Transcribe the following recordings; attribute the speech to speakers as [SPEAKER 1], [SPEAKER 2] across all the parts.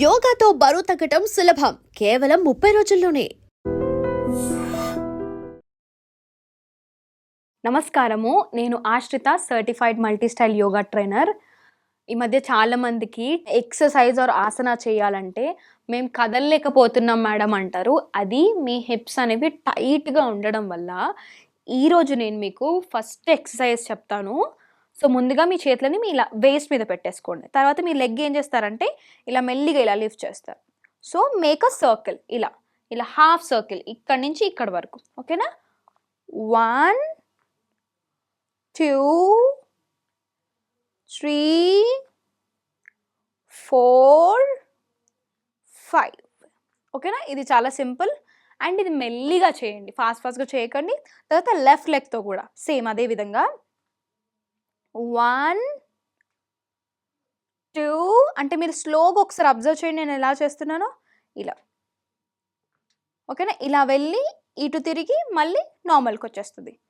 [SPEAKER 1] యోగాతో బరువు తగ్గటం సులభం. కేవలం ముప్పై రోజుల్లోనే.
[SPEAKER 2] నమస్కారము. నేను Ashrita certified multi style yoga trainer ఈ మధ్య చాలా మందికి ఎక్సర్సైజ్ ఆర్ ఆసన చేయాలంటే మేము కదలలేకపోతున్నాం మేడం అంటారు. అది మీ హిప్స్ అనేవి టైట్గా ఉండడం వల్ల ఈరోజు నేను మీకు ఫస్ట్ ఎక్సర్సైజ్ చెప్తాను. సో ముందుగా మీ చేతులని మీ ఇలా వేస్ట్ మీద పెట్టేసుకోండి. తర్వాత మీ లెగ్ ఏం చేస్తారంటే ఇలా మెల్లిగా ఇలా లిఫ్ట్ చేస్తారు. సో మేక్ అ సర్కిల్ ఇలా ఇలా హాఫ్ సర్కిల్ ఇక్కడ నుంచి ఇక్కడ వరకు. ఓకేనా one two three four five ఓకేనా ఇది చాలా సింపుల్ అండ్ ఇది మెల్లిగా చేయండి. ఫాస్ట్ ఫాస్ట్గా చేయకండి. తర్వాత లెఫ్ట్ లెగ్తో కూడా సేమ్ అదే విధంగా వన్ టూ అంటే మీరు స్లోగా ఒకసారి అబ్జర్వ్ చేయండి నేను ఎలా చేస్తున్నానో. ఇలా. ఓకేనా? ఇలా వెళ్ళి ఇటు తిరిగి మళ్ళీ నార్మల్కి వచ్చేస్తుంది.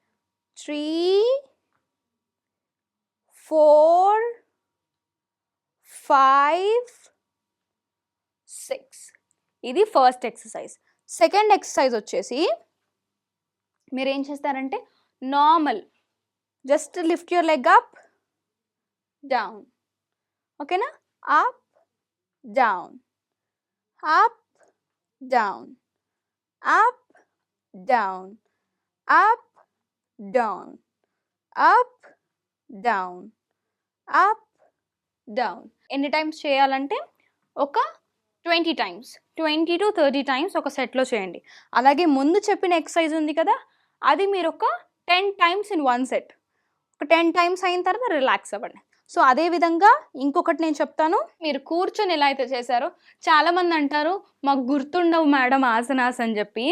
[SPEAKER 2] Three four five six. ఇది ఫస్ట్ ఎక్సర్సైజ్. సెకండ్ ఎక్సర్సైజ్ వచ్చేసి మీరు ఏం చేస్తారంటే normal just lift your leg up down ఓకేనా up down up down up down up down up down up down ఎన్ని టైమ్స్ చేయాలంటే ఒక twenty times twenty to thirty times ఒక సెట్లో చేయండి. అలాగే ముందు చెప్పిన ఎక్సర్సైజ్ ఉంది కదా అది మీరు ఒక ten times in one set ఒక టెన్ టైమ్స్ అయిన తర్వాత రిలాక్స్ అవ్వండి. సో అదే విధంగా ఇంకొకటి నేను చెప్తాను. మీరు కూర్చొని ఎలా అయితే చేశారో చాలామంది అంటారు మాకు గుర్తుండవు మేడం ఆసనాస్ అని చెప్పి.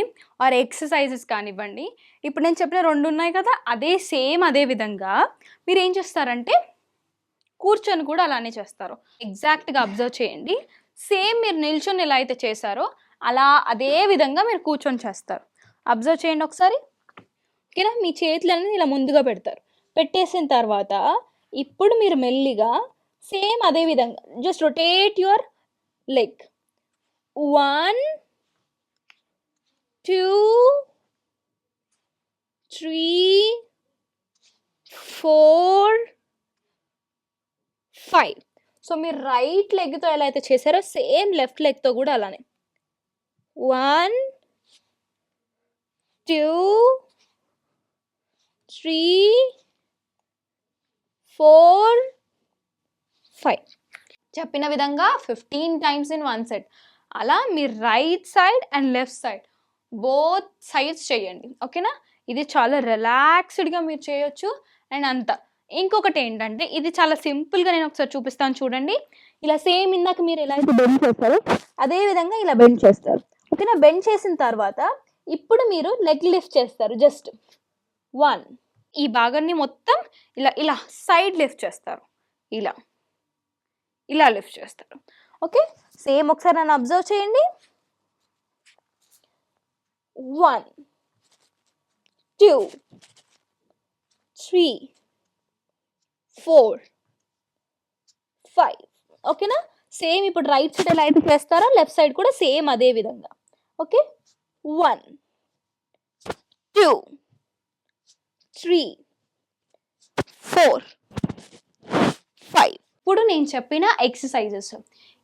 [SPEAKER 2] ఆర్ ఎక్సర్సైజెస్ కానివ్వండి. ఇప్పుడు నేను చెప్పిన రెండు ఉన్నాయి కదా అదే సేమ్ అదే విధంగా మీరు ఏం చేస్తారంటే కూర్చొని కూడా అలానే చేస్తారు. ఎగ్జాక్ట్గా అబ్జర్వ్ చేయండి. సేమ్ మీరు నిల్చొని ఎలా అయితే చేశారో అలా అదే విధంగా మీరు కూర్చొని చేస్తారు. అబ్జర్వ్ చేయండి ఒకసారి. ఓకేనా? మీ చేతులు అనేది ఇలా ముందుగా పెడతారు. పెట్టేసిన తర్వాత ఇప్పుడు మీరు మెల్లిగా సేమ్ అదే విధంగా just rotate your leg one two three four five so మీరు రైట్ లెగ్తో ఎలా అయితే చేశారో సేమ్ లెఫ్ట్ లెగ్తో కూడా అలానే. One two three four five. చెప్పిన విధంగా fifteen times in one set. అలా మీరు right side and left side. Both sides చేయండి. ఓకేనా? ఇది చాలా రిలాక్స్డ్గా మీరు చేయొచ్చు. అండ్ అంత. ఇంకొకటి ఏంటంటే ఇది చాలా సింపుల్గా నేను ఒకసారి చూపిస్తాను చూడండి. ఇలా సేమ్ ఇందాక మీరు ఎలా అయితే బెండ్ చేస్తారో అదే విధంగా ఇలా బెండ్ చేస్తారు. ఓకేనా? బెండ్ చేసిన తర్వాత ఇప్పుడు మీరు లెగ్ లిఫ్ట్ చేస్తారు. జస్ట్ వన్ ఈ భాగాన్ని మొత్తం ఇలా ఇలా సైడ్ లిఫ్ట్ చేస్తారు. ఇలా ఇలా లిఫ్ట్ చేస్తారు. ఓకే సేమ్ ఒకసారి నన్ను అబ్జర్వ్ చేయండి. One two three four five ఓకేనా సేమ్ ఇప్పుడు రైట్ సైడ్ ఎలా అయితే చేస్తారో లెఫ్ట్ సైడ్ కూడా సేమ్ అదే విధంగా. Okay one two three four five. ఇప్పుడు నేను చెప్పిన ఎక్సర్సైజెస్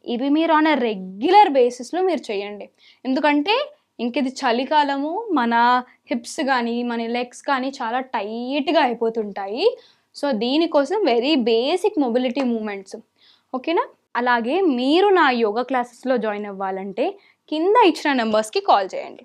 [SPEAKER 2] ఇవి మీరు ఆన్ రెగ్యులర్ బేసిస్లో మీరు చేయండి. ఎందుకంటే ఇంక ఇది చలికాలము మన హిప్స్ కానీ మన లెగ్స్ కానీ చాలా టైట్గా అయిపోతుంటాయి. సో దీనికోసం వెరీ బేసిక్ మొబిలిటీ మూమెంట్స్ ఓకేనా? అలాగే మీరు నా యోగా క్లాసెస్లో జాయిన్ అవ్వాలంటే కింద ఇచ్చిన నెంబర్స్కి కాల్ చేయండి.